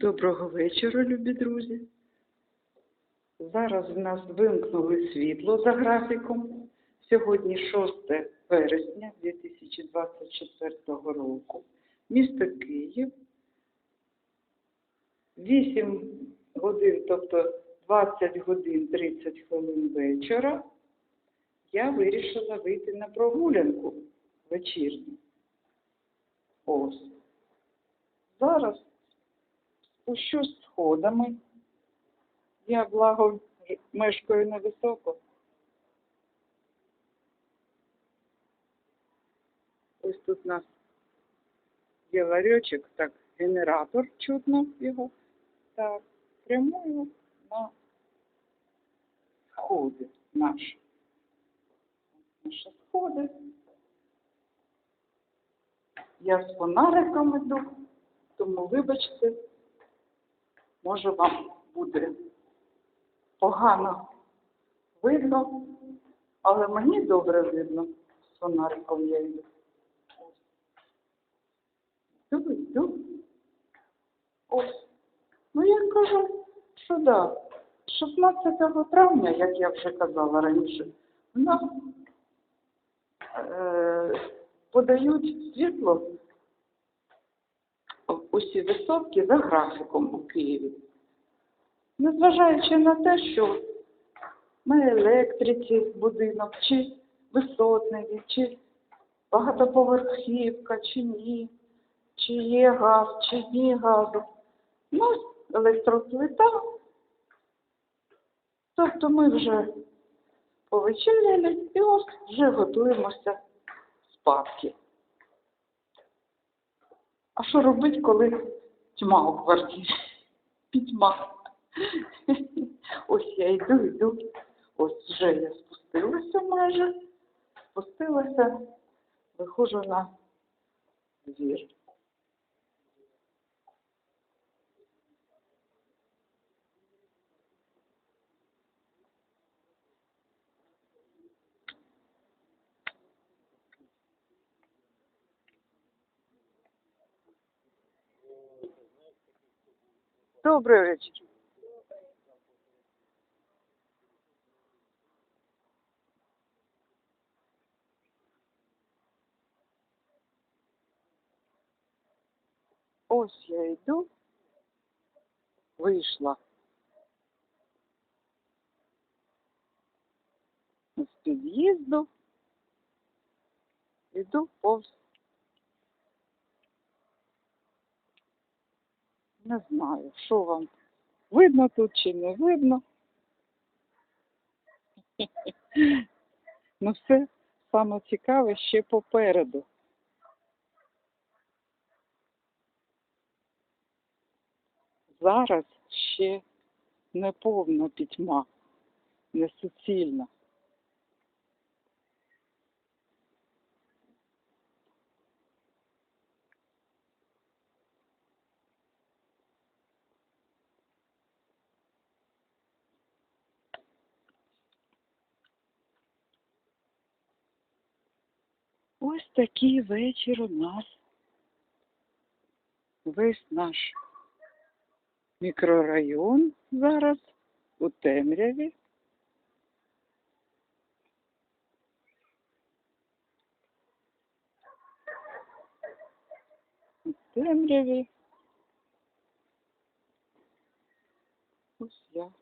Доброго вечора, любі друзі. Зараз в нас вимкнули світло за графіком. Сьогодні 6 вересня 2024 року. Місто Київ. 8 годин, тобто 20 годин 30 хвилин вечора. Я вирішила вийти на прогулянку вечірню. Ось. Зараз спущусь сходами. Я, благо, мешкаю невисоко. Ось тут у нас є ларьочок, так, генератор чутно його. Так, прямую на сходи наші. Наші сходи. Я з фонариком іду, тому вибачте, може вам буде погано видно, але мені добре видно з фонариком я йду. Йду, йду. Ось. Ну я кажу, що да. 16 травня, як я вже казала раніше, в е, подають світло усі висотки за графіком у Києві. Незважаючи на те, що на електриці будинок, чи висотний, чи багатоповерхівка, чи ні, чи є газ, чи ні газу. Ну, електроплита. Тобто ми вже повечеряли і ось вже готуємося спадки. А що робити, коли тьма у квартирі? Пітьма. Ось я йду, йду. Ось вже я спустилася майже. Спустилася, виходжу на двір. Добрий вечір. Ось я йду, вийшла з під'їзду, йду повз. Не знаю, що вам видно тут чи не видно. Ну все саме цікаве ще попереду. Зараз ще не повна пітьма, не суцільна. Ось такий вечір у нас. Весь наш мікрорайон зараз у темряві. У темряві. Ось я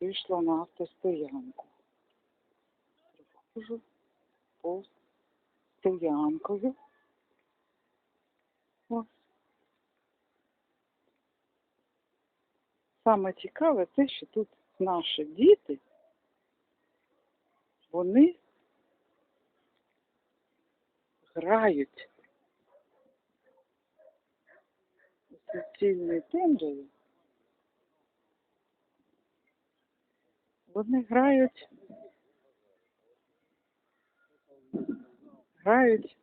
вийшла на автостоянку. Проходжу повз стоянкою. Ось. Саме цікаве те, що тут наші діти, вони грають у суцільній темряві. Вони грають, грають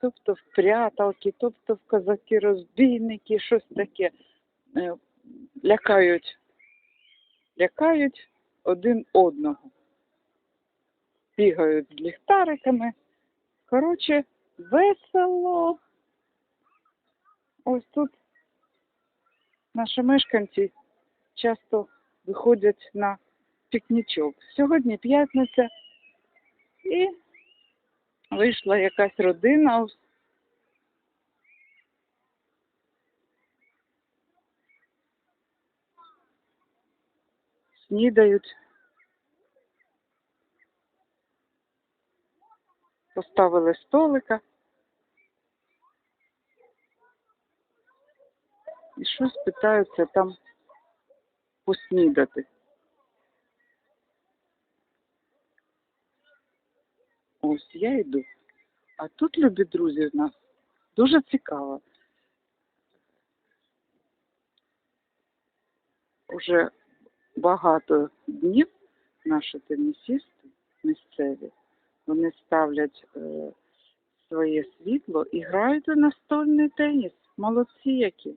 тобто в пряталки, тобто в козаки-розбійники, щось таке. Е, Лякають, лякають один одного. Бігають з ліхтариками. Коротше, весело. Ось тут наші мешканці часто виходять на пікнічок. Сьогодні п'ятниця і вийшла якась родина. Снідають. Поставили столика. І щось питаються там поснідати. Ось я йду. А тут, любі друзі, в нас дуже цікаво. Уже багато днів наші тенісісти місцеві, вони ставлять е, своє світло і грають у настольний теніс. Молодці які.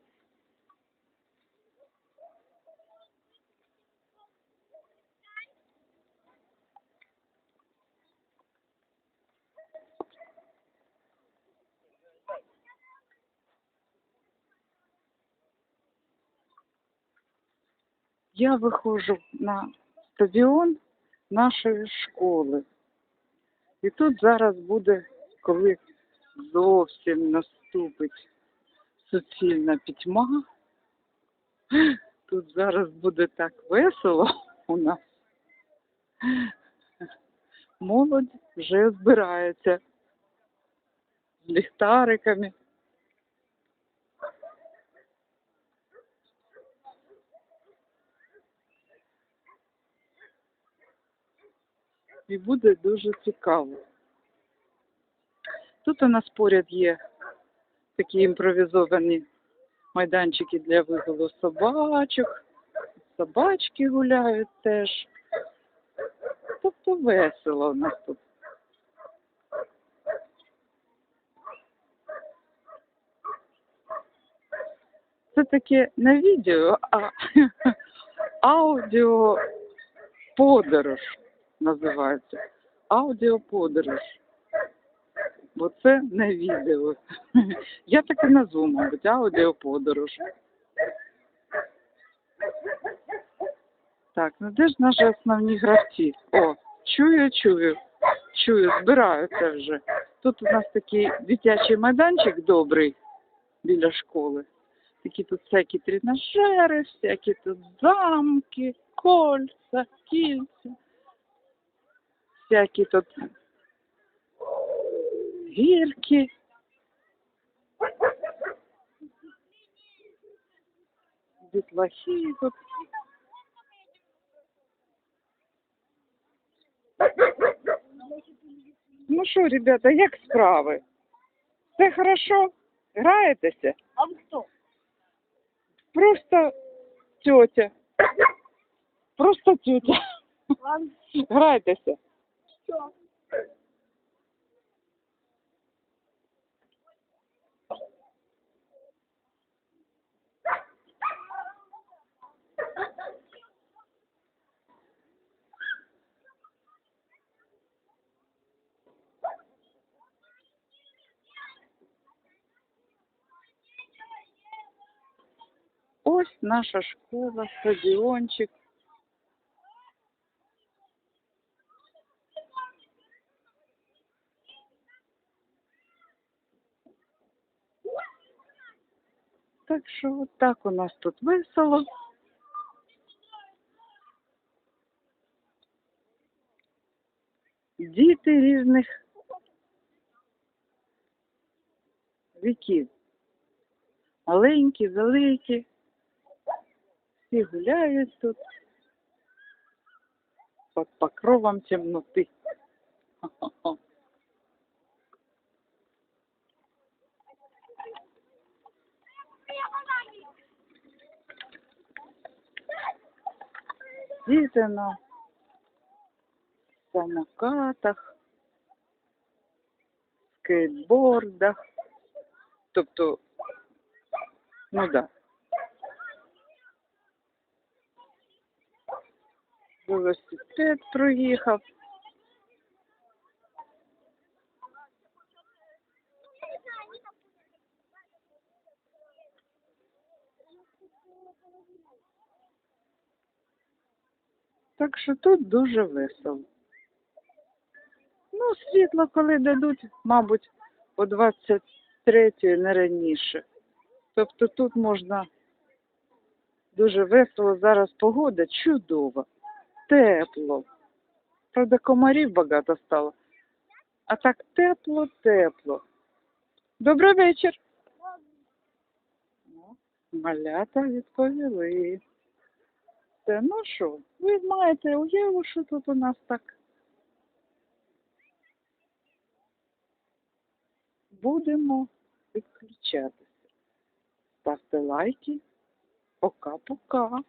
Я виходжу на стадіон нашої школи. І тут зараз буде, коли зовсім наступить суцільна пітьма, тут зараз буде так весело у нас. Молодь вже збирається з ліхтариками. І буде дуже цікаво. Тут у нас поряд є такі імпровізовані майданчики для вигулу собачок, собачки гуляють теж. Тобто весело у нас тут. Це таке не відео, а аудіо подорож називається. Аудіоподорож. Бо це не відео. Я так і назву, мабуть, аудіоподорож. Так, ну де ж наші основні гравці? О, чую, чую, чую, збираються вже. Тут у нас такий дитячий майданчик добрий біля школи. Такі тут всякі тренажери, всякі тут замки, кольця, кільця всякі тут гірки. Дітлахи тут. Ну що, ребята, як справи? Все хорошо? Граєтеся? А вы кто? Просто тетя. Просто тетя. Грайтеся. Что? Ось наша школа, стадіончик. Так що так у нас тут весело. Діти різних віків. Маленькі, великі. Всі гуляють тут під покровом темноти. Хо-хо-хо. На самокатах, скейтбордах. Тобто, ну да. Велосипед проїхав. Так що тут дуже весело. Ну, світло, коли дадуть, мабуть, о 23 не раніше. Тобто тут можна дуже весело. Зараз погода чудова, тепло. Правда, комарів багато стало. А так тепло, тепло. Добрий вечір. Малята відповіли. Це, ну що, ви маєте уяву, що тут у нас так. Будемо відключатися. Ставте лайки. Пока-пока.